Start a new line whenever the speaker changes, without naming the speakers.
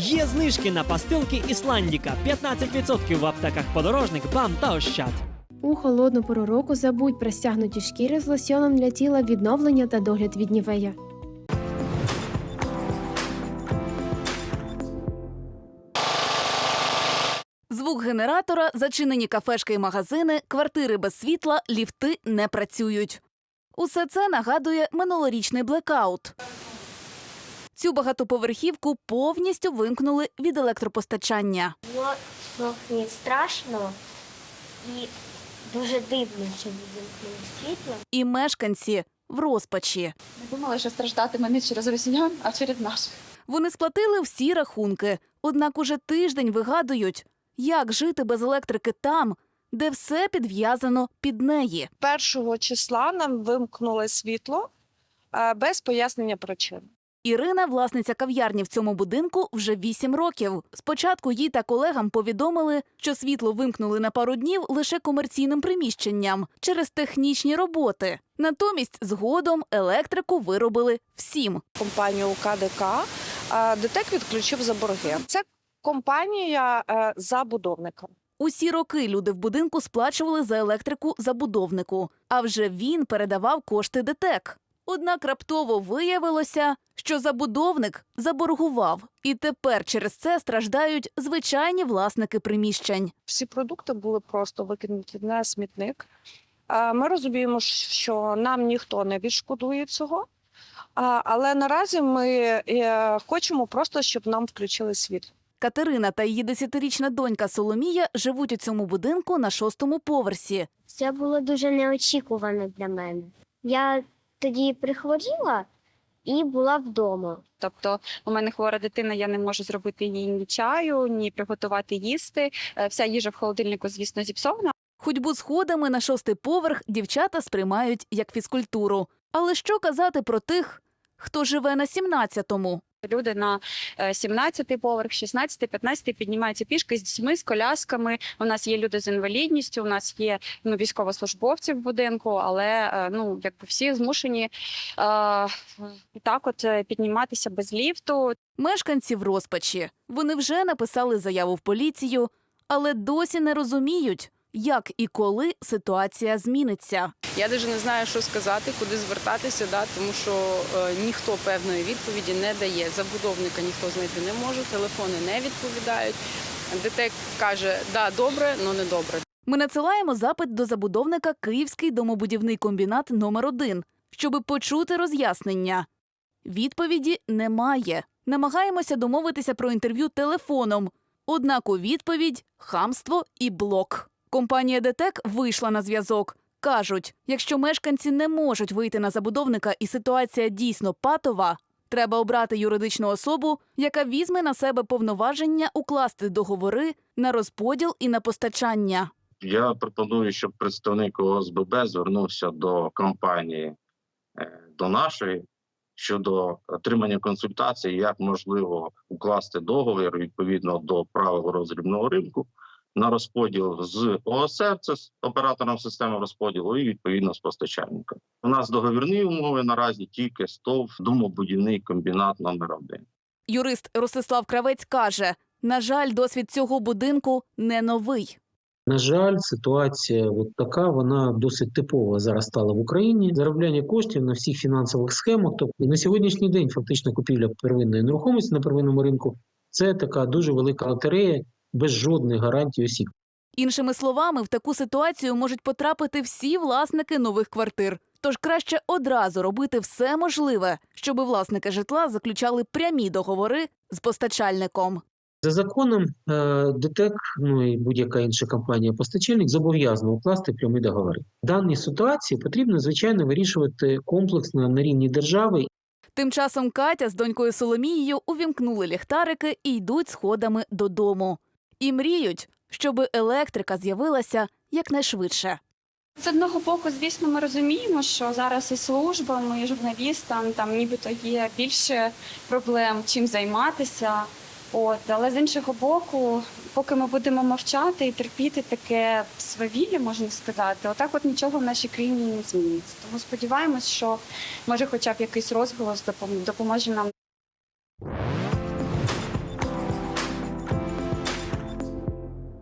Є знижки на пастилки Ісландіка 15% в аптеках подорожник, бам та ощад.
У холодну пору року забудь про стягнуті шкіри з лосьоном для тіла відновлення та догляд від нівея.
Звук генератора, зачинені кафешки і магазини, квартири без світла, ліфти не працюють. Усе це нагадує минулорічний блекаут. Цю багатоповерхівку повністю вимкнули від електропостачання.
Було трохи страшно і дуже дивно, що вимкнули світло.
І мешканці в розпачі.
Ми думали, що страждатиме не через росіян, а через наших.
Вони сплатили всі рахунки, однак уже тиждень вигадують, як жити без електрики там, де все підв'язано під неї.
першого числа нам вимкнули світло е, без пояснення причин.
Ірина, власниця кав'ярні в цьому будинку, вже вісім років. Спочатку їй та колегам повідомили, що світло вимкнули на пару днів лише комерційним приміщенням через технічні роботи. Натомість згодом електрику виробили всім.
Компанію КДК ДТЕК відключив за борги. Це компанія е, забудовника.
Усі роки люди в будинку сплачували за електрику забудовнику, а вже він передавав кошти ДТЕК. Однак раптово виявилося, що забудовник заборгував, і тепер через це страждають звичайні власники приміщень.
Всі продукти були просто викинуті на смітник. Ми розуміємо, що нам ніхто не відшкодує цього. Але наразі ми е, хочемо просто, щоб нам включили світло.
Катерина та її десятирічна донька Соломія живуть у цьому будинку на шостому поверсі.
Це було дуже неочікувано для мене. Я тоді прихворіла і була вдома.
Тобто, у мене хвора дитина, я не можу зробити їй ні чаю, ні приготувати їсти. Е, Вся їжа в холодильнику, звісно, зіпсована.
Ходьбу сходами на шостий поверх дівчата сприймають як фізкультуру. Але що казати про тих, хто живе на сімнадцятому?
Люди на 17-й поверх, 16-й, 15-й піднімаються пішки з дітьми, з колясками. У нас є люди з інвалідністю, у нас є ну, військовослужбовці в будинку, але е, ну якби всі змушені е, так, от е, підніматися без ліфту.
Мешканці в розпачі. Вони вже написали заяву в поліцію, але досі не розуміють, як і коли ситуація зміниться.
Я навіть не знаю, що сказати, куди звертатися, да, тому що е, ніхто певної відповіді не дає. Забудовника ніхто знайти не може, телефони не відповідають. ДТЕК каже, да, добре, але не добре.
Ми надсилаємо запит до забудовника Київський домобудівний комбінат номер 1 щоб почути роз'яснення. Відповіді немає. Намагаємося домовитися про інтерв'ю телефоном. Однак у відповідь хамство і блок. Компанія ДТЕК вийшла на зв'язок. Кажуть, якщо мешканці не можуть вийти на забудовника і ситуація дійсно патова, треба обрати юридичну особу, яка візьме на себе повноваження укласти договори на розподіл і на постачання.
Я пропоную, щоб представник ОСББ звернувся до компанії, е, до нашої щодо отримання консультацій, як можливо укласти договір відповідно до правил роздрібного ринку на розподіл з ОСР, це з оператором системи розподілу, і відповідно з постачальником. У нас договірні умови наразі тільки СТОВ домобудівний комбінат номер 1
Юрист Ростислав Кравець каже: на жаль, досвід цього будинку не новий.
На жаль, ситуація от така, вона досить типова зараз стала в Україні. Заробляння коштів на всіх фінансових схемах. Тобто і на сьогоднішній день фактично купівля первинної нерухомості на первинному ринку це така дуже велика лотерея без жодних гарантій осіб.
Іншими словами, в таку ситуацію можуть потрапити всі власники нових квартир. Тож краще одразу робити все можливе, щоби власники житла заключали прямі договори з постачальником.
За законом е, ДТЕК, ну і будь-яка інша компанія-постачальник зобов'язана укласти прямі договори. В даній ситуації потрібно звичайно вирішувати комплексно на рівні держави
Тим часом Катя з донькою Соломією увімкнули ліхтарики і йдуть сходами додому. І мріють, щоби електрика з'явилася якнайшвидше.
З одного боку, звісно, ми розуміємо, що зараз і службам, і журналістам там нібито є більше проблем, чим займатися. От, але з іншого боку, поки ми будемо мовчати і терпіти таке свавілля, можна сказати, отак от нічого в нашій країні не зміниться. Тому сподіваємось, що може, хоча б якийсь розголос допом- допоможе нам